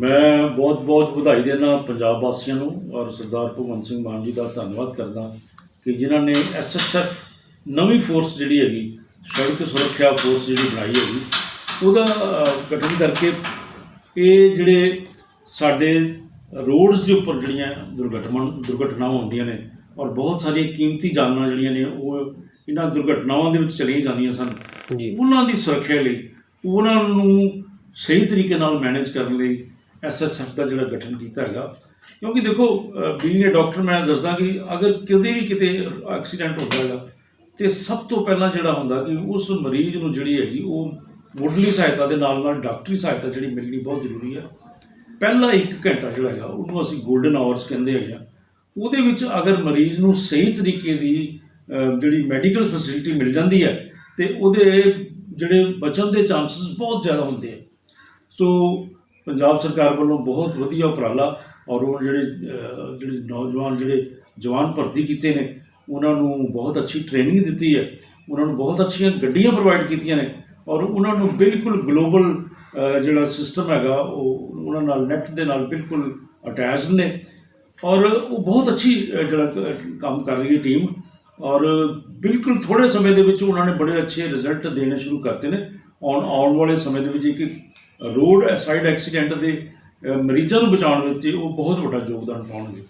ਮੈਂ ਬਹੁਤ-ਬਹੁਤ ਵਧਾਈ ਦੇਣਾ ਪੰਜਾਬ ਵਾਸੀਆਂ ਨੂੰ ਔਰ ਸਰਦਾਰ ਭਗਵੰਤ ਸਿੰਘ ਮਾਨ ਜੀ ਦਾ ਧੰਨਵਾਦ ਕਰਦਾ ਕਿ ਜਿਨ੍ਹਾਂ ਨੇ ਐਸਐਸਐਫ ਨਵੀਂ ਫੋਰਸ ਜਿਹੜੀ ਹੈਗੀ ਸੜਕ ਸੁਰੱਖਿਆ ਫੋਰਸ ਜਿਹੜੀ ਬਣਾਈ ਹੈਗੀ ਉਹਦਾ ਗਠਨ ਕਰਕੇ ਇਹ ਜਿਹੜੇ ਸਾਡੇ ਰੋਡਸ ਦੇ ਉੱਪਰ ਜਿਹੜੀਆਂ ਦੁਰਘਟਨਾ ਦੁਰਘਟਨਾਵਾਂ ਹੁੰਦੀਆਂ ਨੇ ਔਰ ਬਹੁਤ ਸਾਰੀਆਂ ਕੀਮਤੀ ਜਾਨਾਂ ਜਿਹੜੀਆਂ ਨੇ ਉਹ ਇਹਨਾਂ ਦੁਰਘਟਨਾਵਾਂ ਦੇ ਵਿੱਚ ਚਲੀਆਂ ਜਾਂਦੀਆਂ ਸਨ ਜੀ। ਉਹਨਾਂ ਦੀ ਸੁਰੱਖਿਆ ਲਈ ਉਹਨਾਂ ਨੂੰ ਸਹੀ ਤਰੀਕੇ ਨਾਲ ਮੈਨੇਜ ਕਰਨ ਲਈ ਐਸਐਸਐਫ ਦਾ ਜਿਹੜਾ ਗਠਨ ਕੀਤਾ ਹੈਗਾ। ਕਿਉਂਕਿ ਦੇਖੋ ਬੀਇੰਗ ਅ ਡਾਕਟਰ ਮੈਂ ਦੱਸਦਾ ਕਿ ਅਗਰ ਕਿਤੇ ਵੀ ਕਿਤੇ ਐਕਸੀਡੈਂਟ ਹੁੰਦਾ ਹੈਗਾ, ਤੇ ਸਭ ਤੋਂ ਪਹਿਲਾਂ ਜਿਹੜਾ ਹੁੰਦਾ ਕਿ ਉਸ ਮਰੀਜ਼ ਨੂੰ ਜਿਹੜੀ ਹੈਗੀ, ਉਹ ਮੁੱਢਲੀ ਸਹਾਇਤਾ ਦੇ ਨਾਲ ਨਾਲ ਡਾਕਟਰੀ ਸਹਾਇਤਾ ਜਿਹੜੀ ਮਿਲਣੀ ਬਹੁਤ ਜ਼ਰੂਰੀ ਹੈ। ਪਹਿਲਾ 1 ਘੰਟਾ ਜਿਹੜਾ ਹੈਗਾ, ਉਹਨੂੰ ਅਸੀਂ 골ਡਨ ਆਵਰਸ ਕਹਿੰਦੇ ਹੈਗੇ ਆ। ਉਹਦੇ ਵਿੱਚ ਅਗਰ ਮਰੀਜ਼ ਨੂੰ ਸਹੀ ਤਰੀਕੇ ਦੀ ਜਿਹੜੀ ਮੈਡੀਕਲ ਫੈਸਿਲਿਟੀ ਮਿਲ ਜਾਂਦੀ ਹੈ, ਤੇ ਉਹਦੇ ਜਿਹੜੇ ਬਚਣ ਦੇ ਚਾਂਸਸ ਬਹੁਤ ਜ਼ਿਆਦਾ ਹੁੰਦੇ ਆ। ਸੋ ਪੰਜਾਬ ਸਰਕਾਰ ਵੱਲੋਂ ਬਹੁਤ ਵਧੀਆ ਉਪਰਾਲਾ ਔਰ ਉਹ ਜਿਹੜੇ ਜਿਹੜੇ ਨੌਜਵਾਨ, ਜਿਹੜੇ ਜਵਾਨ ਭਰਤੀ ਕੀਤੇ ਨੇ, ਉਹਨਾਂ ਨੂੰ ਬਹੁਤ ਅੱਛੀ ਟ੍ਰੇਨਿੰਗ ਦਿੱਤੀ ਹੈ। ਉਹਨਾਂ ਨੂੰ ਬਹੁਤ ਅੱਛੀਆਂ ਗੱਡੀਆਂ ਪ੍ਰੋਵਾਈਡ ਕੀਤੀਆਂ ਨੇ ਔਰ ਉਹਨਾਂ ਨੂੰ ਬਿਲਕੁਲ ਗਲੋਬਲ ਜਿਹੜਾ ਸਿਸਟਮ ਹੈਗਾ, ਉਹ ਉਹਨਾਂ ਨਾਲ ਨੈਟ ਦੇ ਨਾਲ ਬਿਲਕੁਲ ਅਟੈਚਡ ਨੇ ਔਰ ਉਹ ਬਹੁਤ ਅੱਛੀ ਜਿਹੜਾ ਕੰਮ ਕਰ ਰਹੀ ਹੈ ਟੀਮ ਔਰ ਬਿਲਕੁਲ ਥੋੜੇ ਸਮੇਂ ਦੇ ਵਿੱਚ ਉਹਨਾਂ ਨੇ ਬੜੇ ਅੱਛੇ ਰਿਜ਼ਲਟ ਦੇਣੇ ਸ਼ੁਰੂ ਕਰਤੇ ਨੇ। ਆਉਣ ਆਉਣ ਵਾਲੇ ਸਮੇਂ ਦੇ ਵਿੱਚ ਇੱਕ ਰੋਡ ਸਾਈਡ ਐਕਸੀਡੈਂਟ ਦੇ ਮਰੀਜ਼ਾਂ ਨੂੰ ਬਚਾਉਣ ਵਿੱਚ ਉਹ ਬਹੁਤ ਵੱਡਾ ਯੋਗਦਾਨ ਪਾਉਣਗੇ।